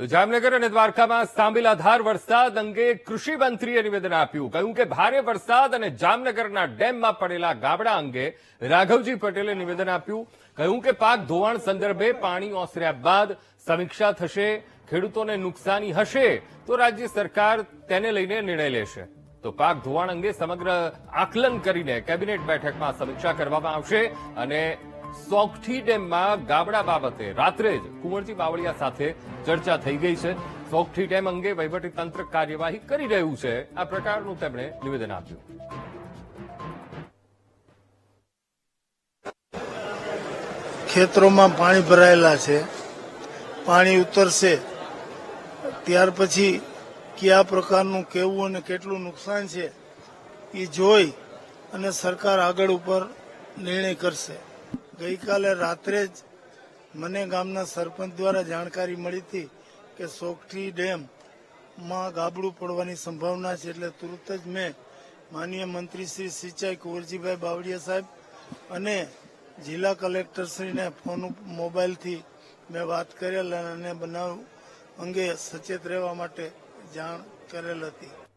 તો જામનગર અને દ્વારકામાં સાંબેલાધાર વરસાદ અંગે કૃષિ મંત્રીએ નિવેદન આપ્યું. કહ્યું કે ભારે વરસાદ અને જામનગરના ડેમમાં પડેલા ગાબડા અંગે રાઘવજી પટેલે નિવેદન આપ્યું. કહ્યું કે પાક ધોવાણ સંદર્ભે પાણી ઓસર્યા બાદ સમીક્ષા થશે, ખેડૂતોને નુકસાની હશે, તો રાજ્ય સરકાર તેને લઈને નિર્ણય લેશે. તો પાક ધોવાણ અંગે સમગ્ર આકલન કરીને કેબિનેટ બેઠકમાં સમીક્ષા કરવામાં આવશે અને સોગઠી ડેમમાં ગાબડા બાબતે રાત્રે જ કુંવરજી બાવળિયા સાથે ચર્ચા થઈ ગઈ છે. સોગઠી ડેમ અંગે તંત્ર કાર્યવાહી કરી રહ્યું છે. આ પ્રકારનું તેમણે નિવેદન આપ્યું. ખેતરોમાં પાણી ભરાયેલા છે. પાણી ઉતરશે. ત્યાર પછી કયા પ્રકારનું કેવું અને કેટલું નુકસાન છે એ જોઈ અને સરકાર આગળ ઉપર નિર્ણય કરશે. ગઈકાલે રાત્રે જ મને ગામના સરપંચ દ્વારા જાણકારી મળી હતી કે સોગઠી ડેમમાં ગાબડું પડવાની સંભાવના છે એટલે તુરંત જ મેં માનનીય મંત્રી શ્રી સિંચાઈ કુંવરજીભાઈ બાવળિયા સાહેબ અને જિલ્લા કલેક્ટરશ્રીને ફોન મોબાઈલથી મેં વાત કરેલ અને બનાવ અંગે સચેત રહેવા માટે જાણ કરેલ હતી.